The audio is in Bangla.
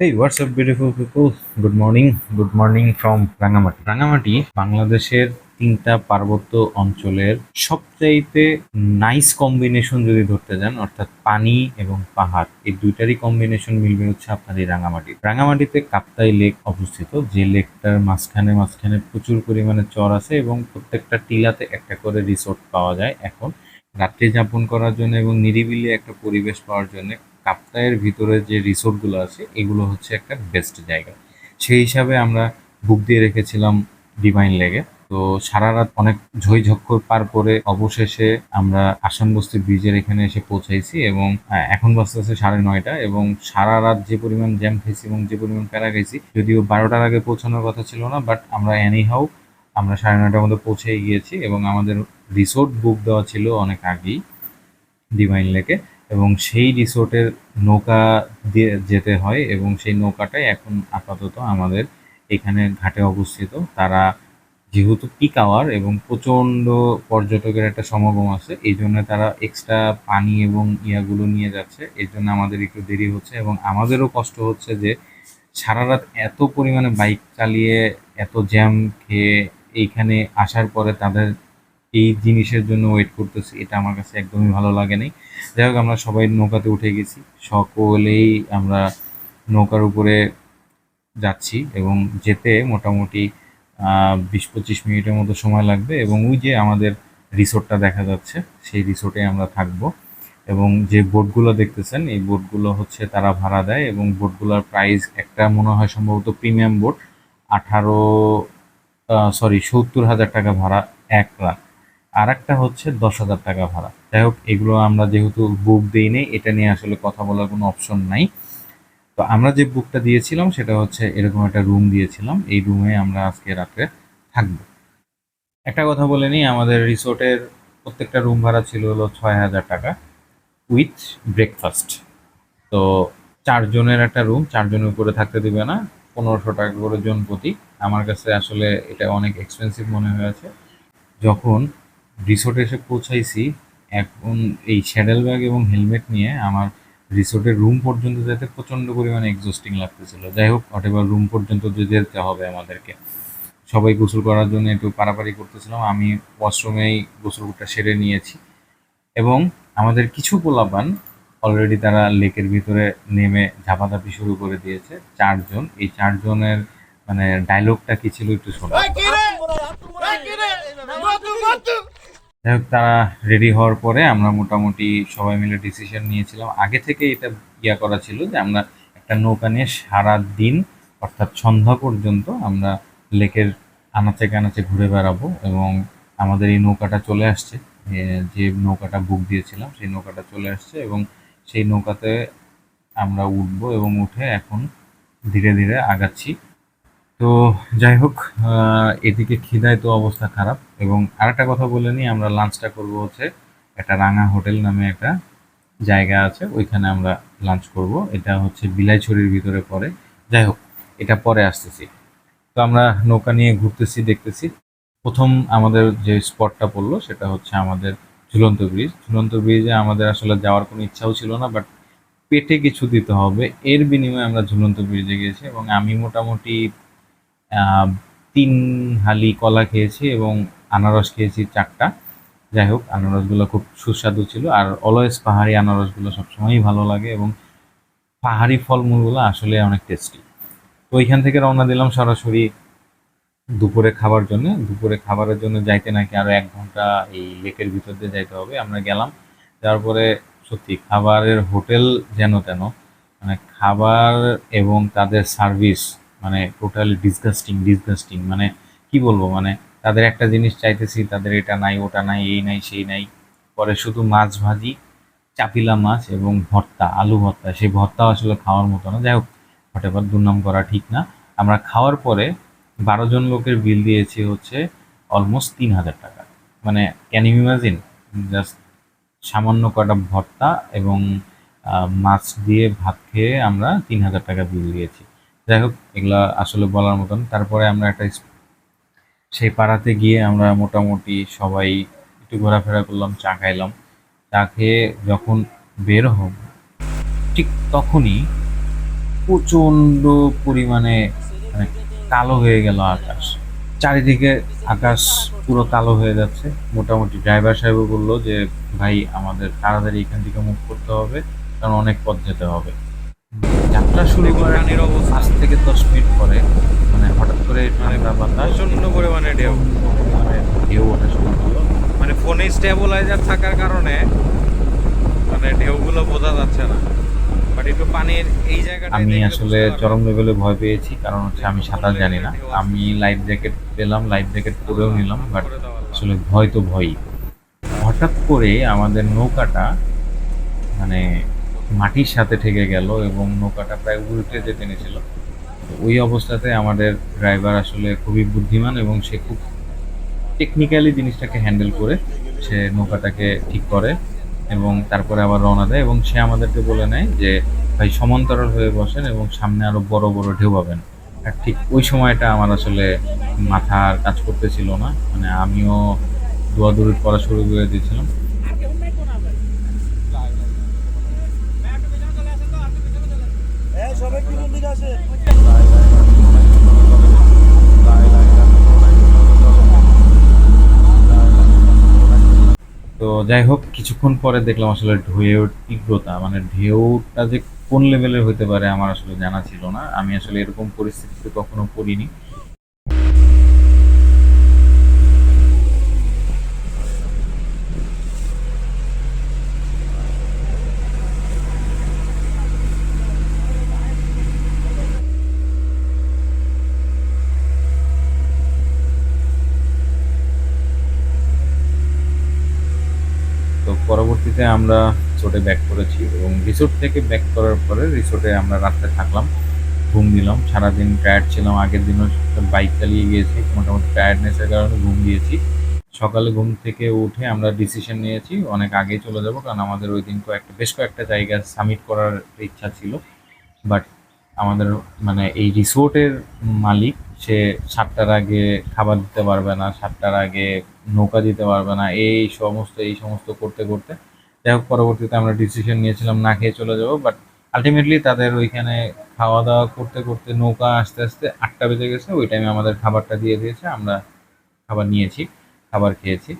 What's up, beautiful people? Good morning. Good morning from Rangamati Rangamati বাংলাদেশের তিনটা পার্বত্য অঞ্চলের সবচাইতে নাইস কম্বিনেশন যদি ধরতে যান অর্থাৎ পানি এবং পাহাড় এই দুইটারই কম্বিনেশন মিলবে হচ্ছে আপনার এই রাঙামাটি রাঙামাটিতে কাপ্তাই লেক অবস্থিত যে লেকটার মাঝখানে মাঝখানে প্রচুর পরিমাণে চর আছে এবং প্রত্যেকটা টিলাতে একটা করে রিসোর্ট পাওয়া যায় এখন রাত্রি যাপন করার জন্য এবং নিরিবিলি একটা পরিবেশ পাওয়ার জন্য কাপ্তায়ের ভিতরে যে রিসোর্টগুলো আছে এগুলো হচ্ছে একটা বেস্ট জায়গা। সেই হিসাবে আমরা বুক দিয়ে রেখেছিলাম ডিভাইন লেগে তো সারা রাত অনেক ঝই ঝক্কর পার করে অবশেষে আমরা আসাম বস্তি ব্রিজের এখানে এসে পৌঁছাইছি এবং আহ, এখন বাজতেছে সাড়ে নয়টা এবং সারা রাত যে পরিমাণ জ্যাম খেয়েছি এবং যে পরিমাণ প্যারা খাইছি যদিও বারোটার আগে পৌঁছানোর কথা ছিল না বাট আমরা এনি হাউ আমরা সাড়ে নয়টার মধ্যে পৌঁছে গিয়েছি এবং আমাদের রিসোর্ট বুক দেওয়া ছিল অনেক আগেই ডিভাইন লেকে এবং সেই রিসোর্টের নৌকা দিয়ে যেতে হয় এবং সেই নৌকাটাই এখন আপাতত আমাদের এখানে ঘাটে অবস্থিত। তারা যেহেতু পিক আওয়ার এবং প্রচণ্ড পর্যটকের একটা সমাগম আছে, এই জন্য তারা এক্সট্রা পানি এবং ইয়াগুলো নিয়ে যাচ্ছে। এই জন্য আমাদের একটু দেরি হচ্ছে এবং আমাদেরও কষ্ট হচ্ছে যে সারা রাত এত পরিমাণে বাইক চালিয়ে, এত জ্যাম খেয়ে এইখানে আসার পরে তাদের এই জিনিসের জন্য ওয়েট করতেছি। এটা আমার কাছে একদমই ভালো লাগে নাই। যাই হোক, আমরা সবাই নৌকাতে উঠে গেছি। সকলেই আমরা নৌকার উপরে যাচ্ছি এবং যেতে মোটামুটি বিশ পঁচিশ মিনিটের মতো সময় লাগবে এবং ওই যে আমাদের রিসোর্টটা দেখা যাচ্ছে, সেই রিসোর্টে আমরা থাকব। এবং যে বোটগুলো দেখতেছেন, এই বোটগুলো হচ্ছে তারা ভাড়া দেয় এবং বোটগুলোর প্রাইস একটা মনে হয় সম্ভবত প্রিমিয়াম বোট, আঠারো সরি সত্তর হাজার টাকা ভাড়া, এক রাত আর একটা হচ্ছে দশ হাজার টাকা ভাড়া। যাই হোক, এগুলো আমরা যেহেতু বুক দিই নেই, এটা নিয়ে আসলে কথা বলার কোনো অপশন নাই। তো আমরা যে বুকটা দিয়েছিলাম, সেটা হচ্ছে এরকম একটা রুম দিয়েছিলাম। এই রুমে আমরা আজকে রাত্রে থাকব। একটা কথা বলে নিই, আমাদের রিসোর্টের প্রত্যেকটা রুম ভাড়া ছিল হলো ছয় হাজার টাকা উইথ ব্রেকফাস্ট তো চারজনের একটা রুম চারজনের উপরে থাকতে দেবে না, পনেরোশো টাকা করে জন প্রতি আমার কাছে আসলে এটা অনেক এক্সপেন্সিভ মনে হয়েছে। যখন রিসোর্টে এসে পৌঁছাইছি এখন এই স্যাডেল ব্যাগ এবং হেলমেট নিয়ে আমার রিসোর্টের রুম পর্যন্ত যেতে প্রচণ্ড পরিমাণে এক্সস্টিং লাগতেছিল যাই হোক অটেবার রুম পর্যন্ত যেতে হবে আমাদেরকে সবাই গোসল করার জন্য একটু পারাপারি করতেছিলাম আমি ওয়াশরুমেই গোসলটা সেরে নিয়েছি এবং আমাদের কিছু পোলাপান অলরেডি তারা লেকের ভিতরে নেমে ঝাপাঝাপি শুরু করে দিয়েছে চারজন এই চারজনের মানে ডায়লগটা কি ছিল একটু শোনা যাই হোক, তারা রেডি হওয়ার পরে আমরা মোটামুটি সবাই মিলে ডিসিশন নিয়েছিলাম। আগে থেকে এটা ইয়া করা ছিল যে আমরা একটা নৌকা নিয়ে সারা দিন, অর্থাৎ সন্ধ্যা পর্যন্ত আমরা লেকের আনাচে কানাচে ঘুরে বেড়াবো এবং আমাদের এই নৌকাটা চলে আসছে। যে নৌকাটা বুক দিয়েছিলাম সেই নৌকাটা চলে আসছে এবং সেই নৌকাতে আমরা উঠবো এবং উঠে এখন ধীরে ধীরে আগাচ্ছি। তো যাই হোক এদিকে খিদায় তো অবস্থা খারাপ। এবং আরেকটা কথা বলে নিই, আমরা লাঞ্চটা করব হচ্ছে একটা রাঙা হোটেল নামে একটা জায়গা আছে, ওইখানে আমরা লাঞ্চ করব। এটা হচ্ছে বিলাইছড়ির ভিতরে পড়ে। যাই হোক, এটা পরে আসতেছি। তো আমরা নৌকা নিয়ে ঘুরতেছি, দেখতেছি। প্রথম আমাদের যে স্পটটা পড়ল, সেটা হচ্ছে আমাদের ঝুলন্ত ব্রিজ ঝুলন্ত ব্রিজে আমাদের আসলে যাওয়ার কোনো ইচ্ছাও ছিল না বাট পেটে কিছু দিতে হবে। এর বিনিময়ে আমরা ঝুলন্ত ব্রিজে গিয়েছি এবং আমি মোটামুটি তিন হালি কলা খেয়েছি এবং আনারস খেয়েছি চারটা। যাই হোক, আনারসগুলো খুব সুস্বাদু ছিল। আর অলওয়েজ পাহাড়ি আনারসগুলো সবসময়ই ভালো লাগে এবং পাহাড়ি ফলমূলগুলো আসলে অনেক টেস্টি তো ওইখান থেকে রওনা দিলাম সরাসরি দুপুরে খাবার জন্য। দুপুরে খাবারের জন্য যাইতে নাকি আরও এক ঘণ্টা এই লেকের ভিতর দিয়ে যাইতে হবে। আমরা গেলাম তারপরে সত্যি খাবারের হোটেল যেন তেন মানে খাবার এবং তাদের সার্ভিস মানে টোটালি ডিসগাস্টিং ডিসগাস্টিং মানে কি বলব মানে তাদের একটা জিনিস চাইতেছি, তাদের এটা নাই, ওটা নাই, এই নাই, সেই নাই। পরে শুধু মাছ ভাজি, চাপিলা মাছ এবং ভর্তা, আলু ভর্তা। সেই ভর্তাও আসলে খাওয়ার মতো না। যাই হোক হঠাৎ দুর্নাম করা ঠিক না। আমরা খাওয়ার পরে বারো জন লোকের বিল দিয়েছি হচ্ছে অলমোস্ট তিন হাজার টাকা। মানে ক্যান ইউ ইমাজিন জাস্ট সামান্য কটা ভর্তা এবং মাছ দিয়ে ভাত খেয়ে আমরা তিন হাজার টাকা বিল দিয়েছি। যাই হোক, এগুলা আসলে বলার মতন। তারপরে আমরা একটা সেই পাড়াতে গিয়ে আমরা মোটামুটি সবাই একটু ঘোরাফেরা করলাম, চা খাইলাম। চা খেয়ে যখন বের হব, ঠিক তখনই প্রচণ্ড পরিমাণে মানে কালো হয়ে গেল আকাশ। চারিদিকে আকাশ পুরো কালো হয়ে যাচ্ছে। মোটামুটি ড্রাইভার সাহেবও বলল যে, ভাই, আমাদের তাড়াতাড়ি এখান থেকে মুভ করতে হবে, কারণ অনেক পথ যেতে হবে। যাত্রা শুরু করার অবস্থা। পাঁচ থেকে দশ মিনিট পরে মানে হঠাৎ করে ঠান্ডা বাতাস প্রচণ্ড পরিমাণে ঢেউ। মানে ঢেউ ওঠা শুরু হলো। মানে ফোনে স্টেবিলাইজার থাকার কারণে মানে ঢেউগুলো বোঝা যাচ্ছে না। বাট একটু পানির এই জায়গাটা আমি আসলে চরম লেভেলে ভয় পেয়েছি কারণ হচ্ছে আমি সাঁতার জানি না। আমি লাইফ জ্যাকেট পেলাম লাইফ জ্যাকেট পরেও নিলাম বাট আসলে ভয় তো ভয়ই। হঠাৎ করে আমাদের নৌকাটা মানে মাটির সাথে ঠেকে গেল এবং নৌকাটা প্রায় উল্টে যেতে নিয়েছিল ওই অবস্থাতে আমাদের ড্রাইভার আসলে খুবই বুদ্ধিমান এবং সে খুব টেকনিক্যালি জিনিসটাকে হ্যান্ডেল করে সে নৌকাটাকে ঠিক করে এবং তারপরে আবার রওনা দেয় এবং সে আমাদেরকে বলে নেয় যে, ভাই, সমান্তরাল হয়ে বসেন এবং সামনে আরও বড় বড় ঢেউ পাবেন। আর ঠিক ওই সময়টা আমার আসলে মাথার কাজ করতেছিল না। মানে আমিও দৌড়াদৌড়ি করা শুরু করে দিয়েছিলাম। তো যাই হোক, কিছুক্ষণ পরে দেখলাম আসলে ঢেউ তীব্রতা মানে ঢেউটা যে কোন লেভেলের হতে পারে আমার আসলে জানা ছিল না। আমি আসলে এরকম পরিস্থিতিতে কখনো পড়িনি তো পরবর্তীতে আমরা রিসোর্টে ব্যাক করেছি এবং রিসোর্ট থেকে ব্যাক করার পরে রিসোর্টে আমরা রাত্রে থাকলাম, ঘুম দিলাম সারাদিন টায়ার্ড ছিলাম, আগের দিনও বাইক চালিয়ে গিয়েছি, মোটামুটি টায়ার্ডনেসের কারণে ঘুম দিয়েছি। সকালে ঘুম থেকে উঠে আমরা ডিসিশন নিয়েছি, অনেক আগেই চলে যাব, কারণ আমাদের ওই দিন কয়েকটা, বেশ কয়েকটা জায়গা সাবমিট করার ইচ্ছা ছিল। বাট আমাদের মানে এই রিসোর্টের মালিক, সে সাতটার আগে খাবার দিতে পারবে না, সাতটার আগে নৌকা দিতে পারবে না, এই সমস্ত এই সমস্ত করতে করতে যাই হোক, পরবর্তীতে আমরা ডিসিশন নিয়েছিলাম না খেয়ে চলে যাব বাট আলটিমেটলি তাদের ওইখানে খাওয়া দাওয়া করতে করতে নৌকা আস্তে আস্তে আটটা বেজে গেছে, ওই টাইমে আমাদের খাবারটা দিয়ে দিয়েছে, আমরা খাবার নিয়েছি, খাবার খেয়েছি।